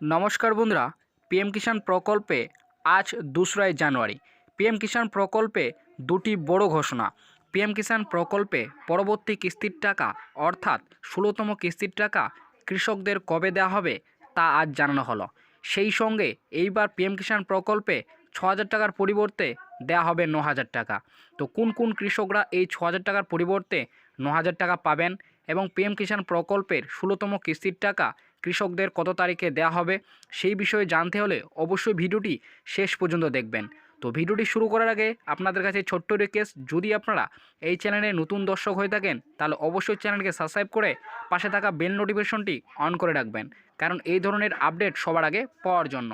নমস্কার বন্ধুরা পিএম কিষাণ প্রকল্পে আজ দোসরাই জানুয়ারি। পিএম কিষাণ প্রকল্পে দুটি বড় ঘোষণা। পিএম কিষাণ প্রকল্পে পরবর্তী কিস্তির টাকা, অর্থাৎ ষোলোতম কিস্তির টাকা কৃষকদের কবে দেওয়া হবে, তা আজ জানানো হলো। সেই সঙ্গে এইবার পিএম কিষাণ প্রকল্পে ছ হাজার টাকার পরিবর্তে দেওয়া হবে ন হাজার টাকা। তো কোন কোন কৃষকরা এই ছ হাজার টাকার পরিবর্তে ন হাজার টাকা পাবেন এবং পিএম কিষাণ প্রকল্পের ষোলোতম কিস্তির টাকা কৃষকদের কত তারিখে দেওয়া হবে সেই বিষয়ে জানতে হলে অবশ্যই ভিডিওটি শেষ পর্যন্ত দেখবেন। তো ভিডিওটি শুরু করার আগে আপনাদের কাছে ছোট্ট রিকোয়েস্ট যদি আপনারা এই চ্যানেলে নতুন দর্শক হয়ে থাকেন, তাহলে অবশ্যই চ্যানেলকে সাবস্ক্রাইব করে পাশে থাকা বেল নোটিফিকেশনটি অন করে রাখবেন, কারণ এই ধরনের আপডেট সবার আগে পাওয়ার জন্য।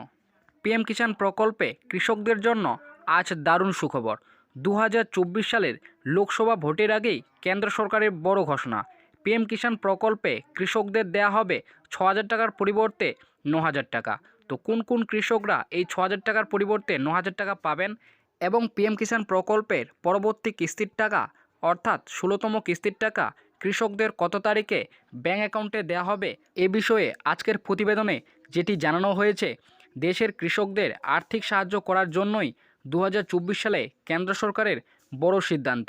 পিএম কিষাণ প্রকল্পে কৃষকদের জন্য আজ দারুণ সুখবর। দু হাজার চব্বিশ সালের লোকসভা ভোটের আগেই কেন্দ্র সরকারের বড় ঘোষণা। পিএম কিষাণ প্রকল্পে কৃষকদের দেয়া হবে ছ হাজার টাকার পরিবর্তে ন হাজার টাকা। তো কোন কোন কৃষকরা এই ছ হাজার টাকার পরিবর্তে ন হাজার টাকা পাবেন এবং পিএম কিষাণ প্রকল্পের পরবর্তী কিস্তির টাকা, অর্থাৎ ষোলোতম কিস্তির টাকা কৃষকদের কত তারিখে ব্যাঙ্ক অ্যাকাউন্টে দেওয়া হবে এ বিষয়ে আজকের প্রতিবেদনে যেটি জানানো হয়েছে, দেশের কৃষকদের আর্থিক সাহায্য করার জন্যই দু হাজার চব্বিশ সালে কেন্দ্র সরকারের বড় সিদ্ধান্ত।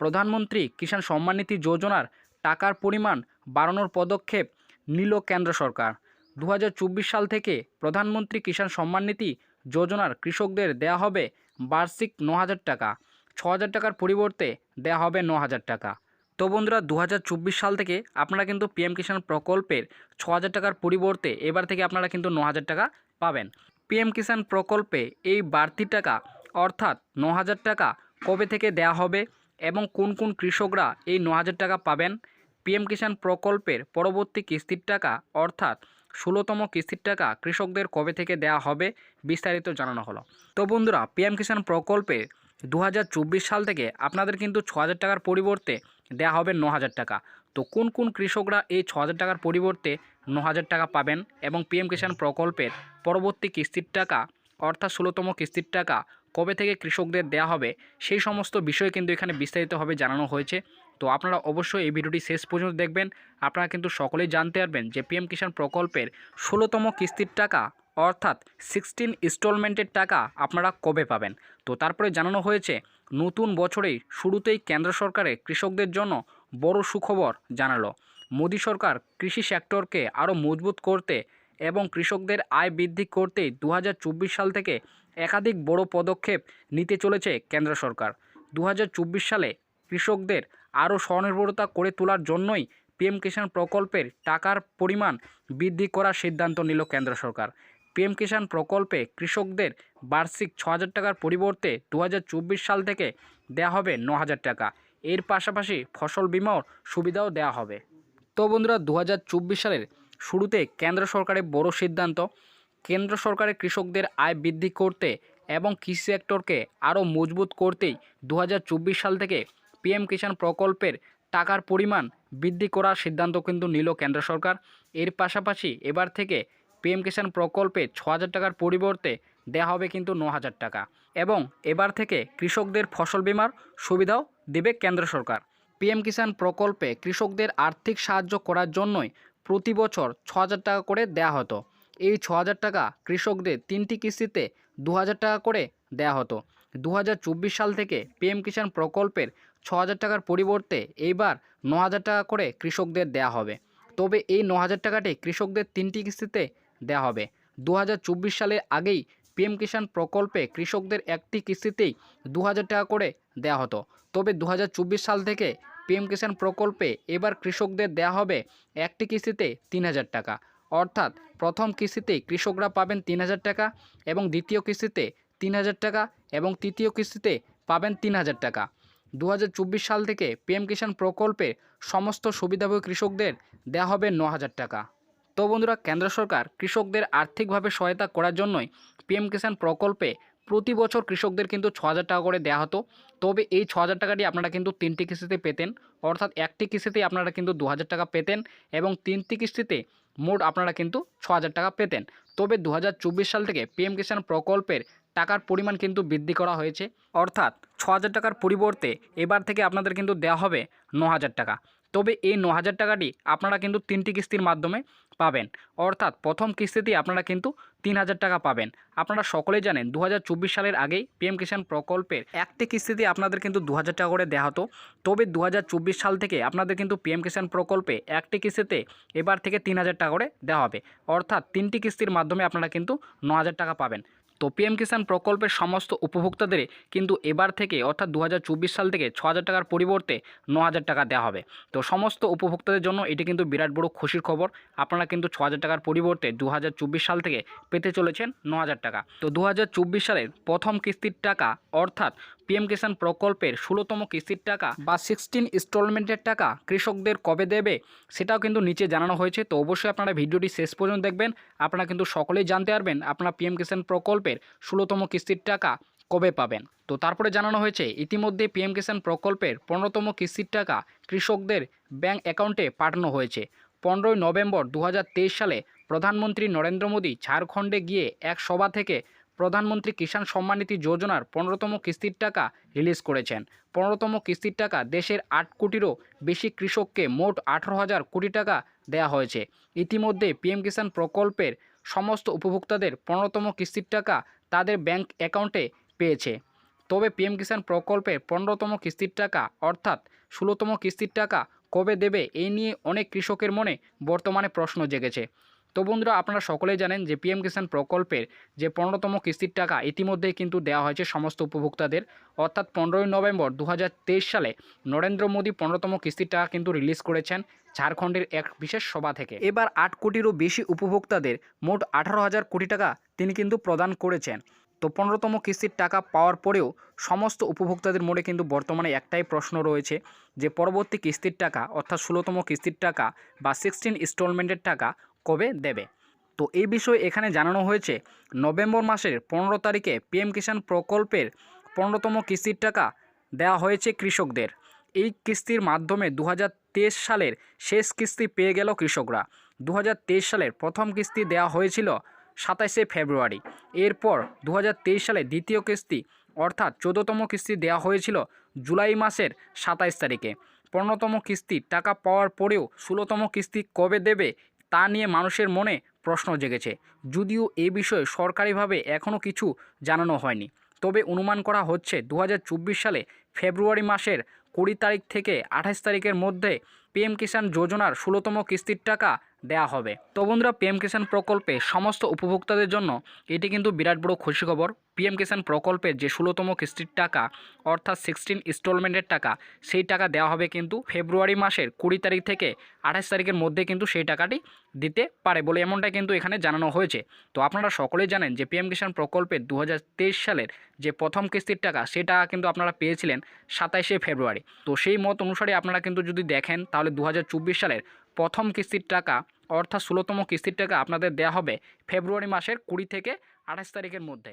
প্রধানমন্ত্রী কিষাণ সম্মান নিধি যোজনার টাকার পরিমাণ বাড়ানোর পদক্ষেপ নিল কেন্দ্র সরকার। দু হাজার চব্বিশ সাল থেকে প্রধানমন্ত্রী কিষাণ সম্মান নিধি যোজনার কৃষকদের দেয়া হবে বার্ষিক ন হাজার টাকা। ছ হাজার টাকার পরিবর্তে দেয়া হবে ন হাজার টাকা। তো বন্ধুরা দু হাজার চব্বিশ সাল থেকে আপনারা কিন্তু পিএম কিষাণ প্রকল্পের ছ হাজার টাকার পরিবর্তে এবার থেকে আপনারা কিন্তু ন হাজার টাকা পাবেন। পিএম কিষাণ প্রকল্পে এই বাড়তি টাকা অর্থাৎ ন হাজার টাকা কবে থেকে দেয়া হবে এবং কোন কোন কৃষকরা এই ন হাজার টাকা পাবেন পিএম কিষাণ প্রকল্পের পরবর্তী কিস্তির টাকা, অর্থাৎ ষোলোতম কিস্তির টাকা কৃষকদের কবে থেকে দেওয়া হবে বিস্তারিত জানানো হলো। তো বন্ধুরা, পিএম কিষাণ প্রকল্পে দু হাজার চব্বিশ সাল থেকে আপনাদের কিন্তু ছ টাকার পরিবর্তে দেওয়া হবে ন টাকা। তো কোন কোন কৃষকরা এই ছ টাকার পরিবর্তে ন টাকা পাবেন এবং পিএম কিষাণ প্রকল্পের পরবর্তী কিস্তির টাকা, অর্থাৎ ষোলোতম কিস্তির টাকা কবে থেকে কৃষকদের দেওয়া হবে, সেই সমস্ত বিষয় কিন্তু এখানে বিস্তারিতভাবে জানানো হয়েছে। তো আপনারা অবশ্যই এই ভিডিওটি শেষ পর্যন্ত দেখবেন। আপনারা কিন্তু সকলেই জানতে পারবেন যে পিএম কিষাণ প্রকল্পের ষোলোতম কিস্তির টাকা অর্থাৎ সিক্সটিন ইনস্টলমেন্টের টাকা আপনারা কবে পাবেন? তো তারপরে জানানো হয়েছে, নতুন বছরেই শুরুতেই কেন্দ্র সরকারের কৃষকদের জন্য বড় সুখবর জানালো। মোদী সরকার কৃষি সেক্টরকে আরও মজবুত করতে এবং কৃষকদের আয় বৃদ্ধি করতে দু হাজার চব্বিশ সাল থেকে একাধিক বড় পদক্ষেপ নিতে চলেছে কেন্দ্র সরকার। দু হাজার চব্বিশ সালে কৃষকদের আরও স্বনির্ভরতা করে তোলার জন্যই পিএম কিষাণ প্রকল্পের টাকার পরিমাণ বৃদ্ধি করার সিদ্ধান্ত নিল কেন্দ্র সরকার। পিএম কিষাণ প্রকল্পে কৃষকদের বার্ষিক ছ টাকার পরিবর্তে দু হাজার চব্বিশ সাল থেকে দেওয়া হবে ন টাকা। এর পাশাপাশি ফসল বিমার সুবিধাও দেওয়া হবে। তো বন্ধুরা দু হাজার চব্বিশ সালের শুরুতে কেন্দ্র সরকারের বড় সিদ্ধান্ত। কেন্দ্র সরকারের কৃষকদের আয় বৃদ্ধি করতে এবং কৃষি সেক্টরকে আরও মজবুত করতেই দু হাজার চব্বিশ সাল থেকে পিএম কিষাণ প্রকল্পের টাকার পরিমাণ বৃদ্ধি করার সিদ্ধান্ত কিন্তু নিল কেন্দ্র সরকার। এর পাশাপাশি এবার থেকে পিএম কিষাণ প্রকল্পে ছ হাজার টাকার পরিবর্তে দেওয়া হবে কিন্তু ন হাজার টাকা এবং এবার থেকে কৃষকদের ফসল বিমার সুবিধাও দেবে কেন্দ্র সরকার। পিএম কিষাণ প্রকল্পে কৃষকদের আর্থিক সাহায্য করার জন্যই প্রতি বছর ছ হাজার টাকা করে দেয়া হতো। এই ছ হাজার টাকা কৃষকদের তিনটি কিস্তিতে দু হাজার টাকা করে দেয়া হতো। দু হাজার চব্বিশ সাল থেকে পিএম কিষাণ প্রকল্পের ছ হাজার টাকার পরিবর্তে এইবার ন হাজার টাকা করে কৃষকদের দেয়া হবে। তবে এই ন হাজার টাকাটি কৃষকদের তিনটি কিস্তিতে দেয়া হবে। দু হাজার চব্বিশ সালের আগেই পিএম কিষাণ প্রকল্পে কৃষকদের একটি কিস্তিতেই দু হাজার টাকা করে দেয়া হতো। তবে দু হাজার চব্বিশ সাল থেকে পিএম কিষাণ প্রকল্পে এবার কৃষকদের দেয়া হবে একটি কিস্তিতে তিন হাজার টাকা। অর্থাৎ প্রথম কিস্তিতে কৃষকরা পাবেন তিন হাজার টাকা এবং দ্বিতীয় কিস্তিতে তিন হাজার টাকা এবং তৃতীয় কিস্তিতে পাবেন তিন হাজার টাকা। দু হাজার চব্বিশ সাল থেকে পিএম কিষাণ প্রকল্পে সমস্ত সুবিধাভোগী কৃষকদের দেওয়া হবে ন হাজার টাকা। তো বন্ধুরা, কেন্দ্র সরকার কৃষকদের আর্থিকভাবে সহায়তা করার জন্যই পিএম কিষাণ প্রকল্পে প্রতি বছর কৃষকদের কিন্তু ছ হাজার টাকা করে দেওয়া হতো। তবে এই ছ হাজার টাকাটি আপনারা কিন্তু তিনটি কিস্তিতে পেতেন, অর্থাৎ একটি কিস্তিতে আপনারা কিন্তু দু হাজার টাকা পেতেন এবং তিনটি কিস্তিতে মোট আপনারা কিন্তু ছ হাজার টাকা পেতেন। তবে দু হাজার চব্বিশ সাল থেকে পিএম কিষাণ প্রকল্পের টাকার পরিমাণ কিন্তু বৃদ্ধি করা হয়েছে। অর্থাৎ ছ হাজার টাকার পরিবর্তে এবার থেকে আপনাদের কিন্তু দেওয়া হবে ন হাজার টাকা। তবে এই ন হাজার টাকাটি আপনারা কিন্তু তিনটি কিস্তির মাধ্যমে পাবেন। অর্থাৎ প্রথম কিস্তিতেই আপনারা কিন্তু তিন হাজার টাকা পাবেন। আপনারা সকলেই জানেন দু হাজার চব্বিশ সালের আগেই পিএম কিষাণ প্রকল্পের একটি কিস্তিতে আপনাদের কিন্তু দু হাজার টাকা করে দেওয়া হতো। তবে দু হাজার চব্বিশ সাল থেকে আপনাদের কিন্তু পিএম কিষাণ প্রকল্পে একটি কিস্তিতে এবার থেকে তিন হাজার টাকা করে দেওয়া হবে। অর্থাৎ তিনটি কিস্তির মাধ্যমে আপনারা কিন্তু ন হাজার টাকা পাবেন। তো পিএম কিষাণ প্রকল্পের সমস্ত উপভোক্তাদের কিন্তু এবার থেকে, অর্থাৎ দু হাজার চব্বিশ সাল থেকে ছ টাকার পরিবর্তে ন টাকা দেওয়া হবে। তো সমস্ত উপভোক্তাদের জন্য এটি কিন্তু বিরাট বড় খুশির খবর। আপনারা কিন্তু ছ টাকার পরিবর্তে দু হাজার চব্বিশ সাল থেকে পেতে চলেছেন ন টাকা। তো দু হাজার চব্বিশ সালের প্রথম কিস্তির টাকা, অর্থাৎ পিএম কিষাণ প্রকল্পের ষোলোতম কিস্তির টাকা বা সিক্সটিন ইনস্টলমেন্টের টাকা কৃষকদের কবে দেবে, সেটাও কিন্তু নিচে জানানো হয়েছে। তো অবশ্যই আপনারা ভিডিওটি শেষ পর্যন্ত দেখবেন। আপনারা কিন্তু সকলেই জানতে পারবেন আপনারা পিএম কিষাণ প্রকল্পের ষোলোতম কিস্তির টাকা কবে পাবেন। তো তারপরে জানানো হয়েছে, ইতিমধ্যে পিএম কিষাণ প্রকল্পের পনেরোতম কিস্তির টাকা কৃষকদের ব্যাংক অ্যাকাউন্টে পাঠানো হয়েছে। পনেরোই নভেম্বর দু হাজার তেইশ সালে প্রধানমন্ত্রী নরেন্দ্র মোদী ঝাড়খণ্ডে গিয়ে এক সভা থেকে প্রধানমন্ত্রী কিষাণ সম্মানিধি যোজনার পনেরোতম কিস্তির টাকা রিলিজ করেছেন। পনেরোতম কিস্তির টাকা দেশের আট কোটিরও বেশি কৃষককে মোট আঠারো হাজার কোটি টাকা দেওয়া হয়েছে। ইতিমধ্যে পিএম কিষাণ প্রকল্পের সমস্ত উপভোক্তাদের পনেরোতম কিস্তির টাকা তাদের ব্যাংক অ্যাকাউন্টে পেয়েছে। তবে পিএম কিষাণ প্রকল্পের পনেরোতম কিস্তির টাকা অর্থাৎ ষোলোতম কিস্তির টাকা কবে দেবে এই নিয়ে অনেক কৃষকের মনে বর্তমানে প্রশ্ন জেগেছে। তো বন্ধুরা, আপনারা সকলেই জানেন যে পিএম কিষাণ প্রকল্পের যে পনেরোতম কিস্তির টাকা ইতিমধ্যেই কিন্তু দেওয়া হয়েছে সমস্ত উপভোক্তাদের। অর্থাৎ পনেরোই নভেম্বর দু হাজার তেইশ সালে নরেন্দ্র মোদী পনেরোতম কিস্তির টাকা কিন্তু রিলিজ করেছেন ঝাড়খণ্ডের এক বিশেষ সভা থেকে। এবার আট কোটিরও বেশি উপভোক্তাদের মোট আঠারো হাজার কোটি টাকা তিনি কিন্তু প্রদান করেছেন। তো পনেরোতম কিস্তির টাকা পাওয়ার পরেও সমস্ত উপভোক্তাদের মোড়ে কিন্তু বর্তমানে একটাই প্রশ্ন রয়েছে যে পরবর্তী কিস্তির টাকা, অর্থাৎ ষোলোতম কিস্তির টাকা বা সিক্সটিন ইনস্টলমেন্টের টাকা কবে দেবে? তো এই বিষয়ে এখানে জানানো হয়েছে, নভেম্বর মাসের পনেরো তারিখে পিএম কিষাণ প্রকল্পের পনেরোতম কিস্তির টাকা দেওয়া হয়েছে কৃষকদের। এই কিস্তির মাধ্যমে দু হাজার তেইশ সালের শেষ কিস্তি পেয়ে গেল কৃষকরা। দু হাজার তেইশ সালের প্রথম কিস্তি দেওয়া হয়েছিল সাতাশে ফেব্রুয়ারি। এরপর দু হাজার তেইশ সালে দ্বিতীয় কিস্তি, অর্থাৎ চোদ্দতম কিস্তি দেওয়া হয়েছিল জুলাই মাসের সাতাইশ তারিখে। পনেরোতম কিস্তির টাকা পাওয়ার পরেও ষোলোতম কিস্তি কবে দেবে তা নিয়ে মানুষের মনে প্রশ্ন জেগেছে। যদিও এ বিষয়ে সরকারিভাবে এখনও কিছু জানানো হয়নি। তবে অনুমান করা হচ্ছে দু হাজার চব্বিশ সালে ফেব্রুয়ারি মাসের কুড়ি তারিখ থেকে আঠাশ তারিখের মধ্যে পিএম কিষাণ যোজনার ষোলোতম কিস্তির টাকা দেওয়া হবে। তো বন্ধুরা, পিএম কিষাণ প্রকল্পে সমস্ত উপভোক্তাদের জন্য এটি কিন্তু বিরাট বড় খুশি খবর পিএম কিষাণ প্রকল্পের যে ষোলোতম কিস্তির টাকা, অর্থাৎ সিক্সটিন ইনস্টলমেন্টের টাকা, সেই টাকা দেওয়া হবে কিন্তু ফেব্রুয়ারি মাসের কুড়ি তারিখ থেকে আঠাশ তারিখের মধ্যে কিন্তু সেই টাকাটি দিতে পারে বলে এমনটাই কিন্তু এখানে জানানো হয়েছে। তো আপনারা সকলেই জানেন যে পিএম কিষাণ প্রকল্পের দু হাজার তেইশ সালের যে প্রথম কিস্তির টাকা সেই টাকা কিন্তু আপনারা পেয়েছিলেন সাতাইশে ফেব্রুয়ারি। তো সেই মত অনুসারে আপনারা কিন্তু যদি দেখেন, তাহলে দু হাজার চব্বিশ সালের প্রথম কিস্তির টাকা, অর্থাৎ ষোলোতম কিস্তির টাকা আপনাদের দেওয়া হবে ফেব্রুয়ারি মাসের কুড়ি থেকে আঠাশ তারিখের মধ্যে।